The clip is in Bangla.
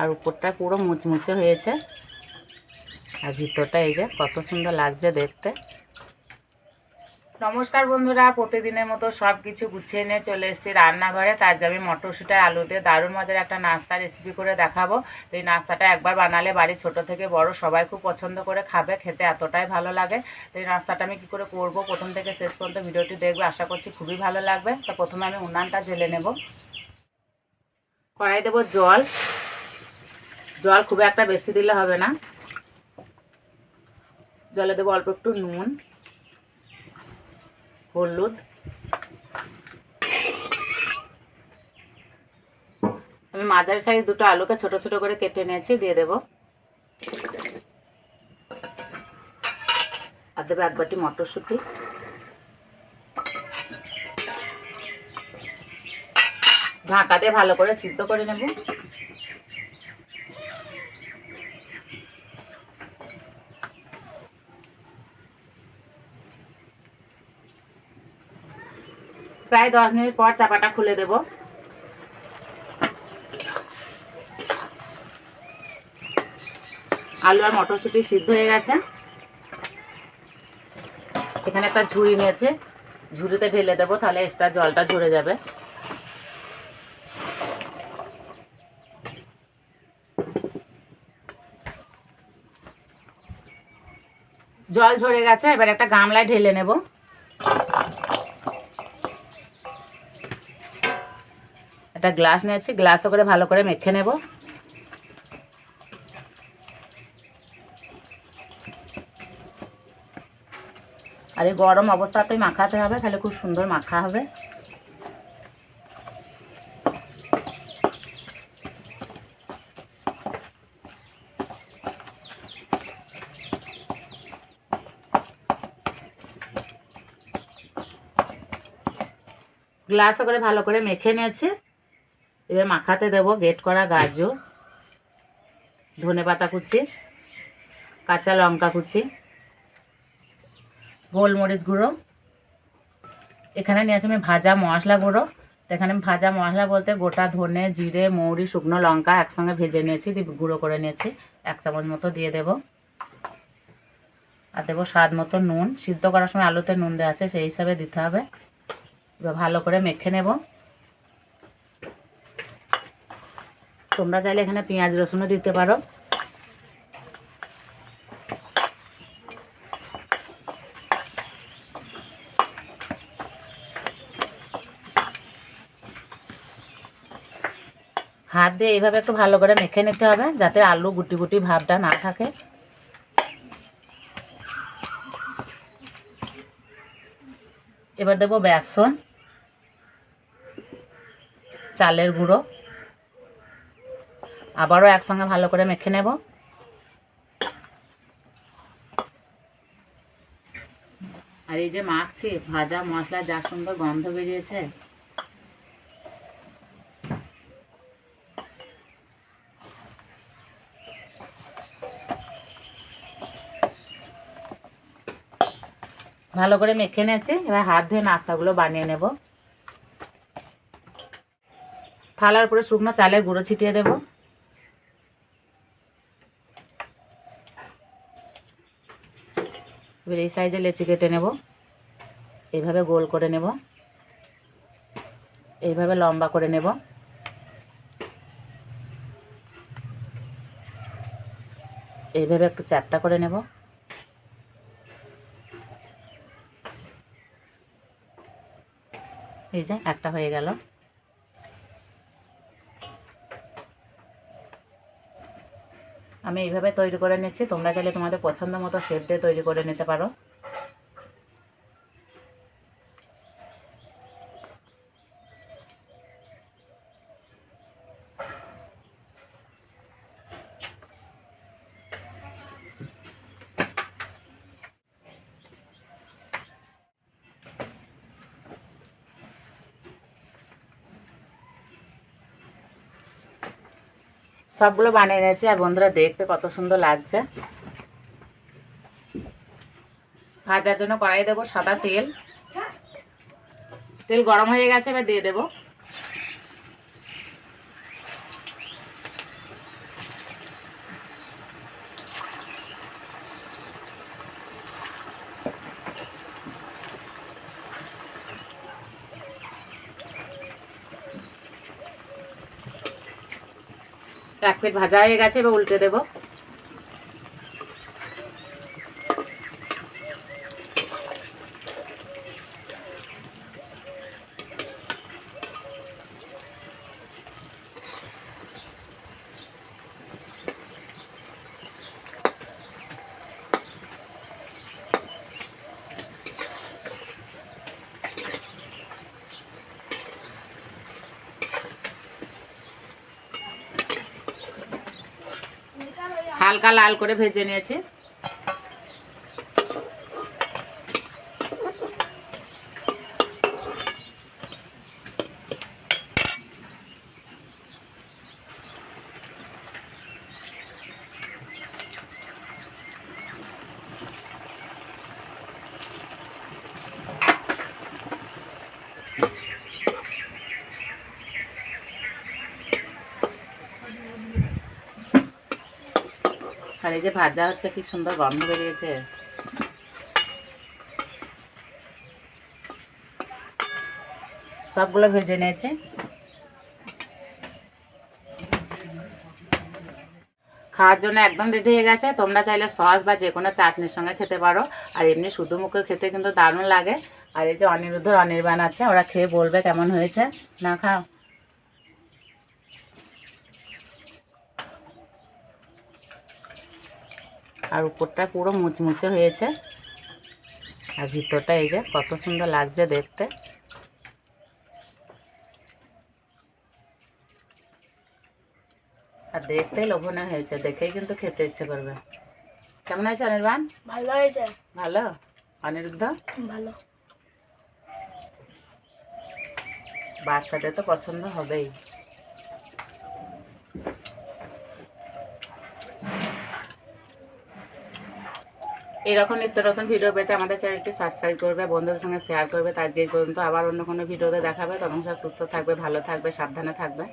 আর উপরটা পুরো মুচমুচে হয়েছে। আর ভিতরটা এই যে কত সুন্দর লাগছে দেখতে। নমস্কার বন্ধুরা, প্রতিদিনের মতো সব কিছু গুছিয়ে নিয়ে চলে এসেছি রান্নাঘরে। তাই আজকে আমি মটরশুঁটির আলু দিয়ে দারুণ মজার একটা নাস্তা রেসিপি করে দেখাবো। তো এই নাস্তাটা একবার বানালে বাড়ির ছোট থেকে বড় সবাই খুব পছন্দ করে খাবে, খেতে এতটাই ভালো লাগে। তো এই নাস্তাটা আমি কী করে করব, প্রথম থেকে শেষ পর্যন্ত ভিডিওটি দেখবে, আশা করছি খুবই ভালো লাগবে। তো প্রথমে আমি উনানটা জেলে নেব। কড়াই দেবো জল। জল খুব একটা বেশি দিলে হবে না। জলে দেবো অল্প একটু নুন, হলুদ। আমি মাঝারি সাইজ দুটো আলুকে ছোট ছোট করে কেটে নিয়েছি, দিয়ে দেব। আর দেবো এক বাটি মটরশুঁটি। ঢাকা দিয়ে ভালো করে সিদ্ধ করে নেব। প্রায় দশ মিনিট পর চাপাটা খুলে দেব। আলু আর মটরশুঁটি সিদ্ধ হয়ে গেছে। এখানে একটা ঝুড়ি নিয়েছে। ঝুড়িতে ঢেলে দেবো, তাহলে এক্সট্রা জলটা ঝরে যাবে। জল ঝরে গেছে, এবার একটা গামলায় ঢেলে নেব। একটা গ্লাস নিয়েছি, গ্লাসও করে ভালো করে মেখে নেব। আর এই গরম অবস্থাতেই মাখাতে হবে তাহলে খুব সুন্দর মাখা হবে। গ্লাসও করে ভালো করে মেখে নিয়েছি। এবার মাখাতে দেবো গেট করা গাজর, ধনে পাতা কুচি, কাঁচা লঙ্কা কুচি, গোলমরিচ গুঁড়ো। এখানে নিয়ে নিয়েছি আমি ভাজা মশলা গুঁড়ো। এখানে ভাজা মশলা বলতে গোটা ধনে, জিরে, মৌরি, শুকনো লঙ্কা একসঙ্গে ভেজে নিয়েছি, দিয়ে গুঁড়ো করে নিয়েছি। এক চামচ মতো দিয়ে দেব। আর দেবো স্বাদ মতো নুন। সিদ্ধ করার সময় আলুতে নুন দেওয়া আছে, সেই হিসাবে দিতে হবে। এবার ভালো করে মেখে নেব। তোমরা চাইলে এখানে পেঁয়াজ রসুনও দিতে পারো। হাত দিয়ে এইভাবে একটু ভালো করে মেখে নিতে হবে, যাতে আলু গুটি গুটি ভাবটা না থাকে। এবার দেবো বেসন, চালের গুঁড়ো। আবারও একসঙ্গে ভালো করে মেখে নেব। আর এই যে মাখছি, ভাজা মশলা, যা সুন্দর গন্ধ বেরিয়েছে। ভালো করে মেখে নিয়েছি, এবার হাত ধুয়ে নাস্তাগুলো বানিয়ে নেব। থালার উপরে শুকনো চালের গুঁড়ো ছিটিয়ে দেব এবার এই সাইজে লেচি কেটে নেব। এইভাবে গোল করে নেব। এইভাবে লম্বা করে নেব। এইভাবে একটু চ্যাপটা করে নেব। এই যে একটা হয়ে গেল। আমি এইভাবে তৈরি করে নিচ্ছি। তোমরা চাইলে তোমাদের পছন্দ মতো শেপ দিয়ে তৈরি করে নিতে পারো। সবগুলো বানিয়ে নিয়েছি, আর বন্ধুরা দেখতে কত সুন্দর লাগছে। ভাজার জন্য কড়াই দেবো সাদা তেল। তেল গরম হয়ে গেছে, এবার দিয়ে দেবো। এক প্লেট ভাজা হয়ে গেছে এবার উল্টে দেবো। হালকা লাল করে ভেজে নিয়েছি। এই যে ভাজা হচ্ছে, কি সুন্দর গন্ধ বেরিয়েছে। সবগুলো ভেজে নিয়েছি। খাওয়ার জন্য একদম রেডি হয়ে গেছে। তোমরা চাইলে সস বা যে কোনো চাটনির সঙ্গে খেতে পারো। আর এমনি শুধু মুখে খেতে কিন্তু দারুণ লাগে। আর এই যে অনিরুদ্ধ অনির্বাণ আছে, ওরা খেয়ে বলবে কেমন হয়েছে। না, খাও। আর উপরটা পুরো মুচমুচে হয়েছে। আর ভিতরটা এই যে কত সুন্দর লাগছে দেখতে। আর দেখতেই লোভনীয় হয়েছে দেখেই কিন্তু খেতে ইচ্ছে করবে। কেমন হয়েছে অনির্বাণ? ভালো হয়েছে। ভালো? অনিরুদ্ধ? ভালো। বাচ্চাদের তো পছন্দ হবেই। এরকম নিত্য নতুন ভিডিও পেতে আমাদের চ্যানেলটি সাবস্ক্রাইব করবে, বন্ধুদের সঙ্গে শেয়ার করবে। আজকে পর্যন্ত। আবার অন্য কোনো ভিডিওতে দেখাবে। তখন সুস্থ থাকবে, ভালো থাকবে, সাবধানে থাকবে।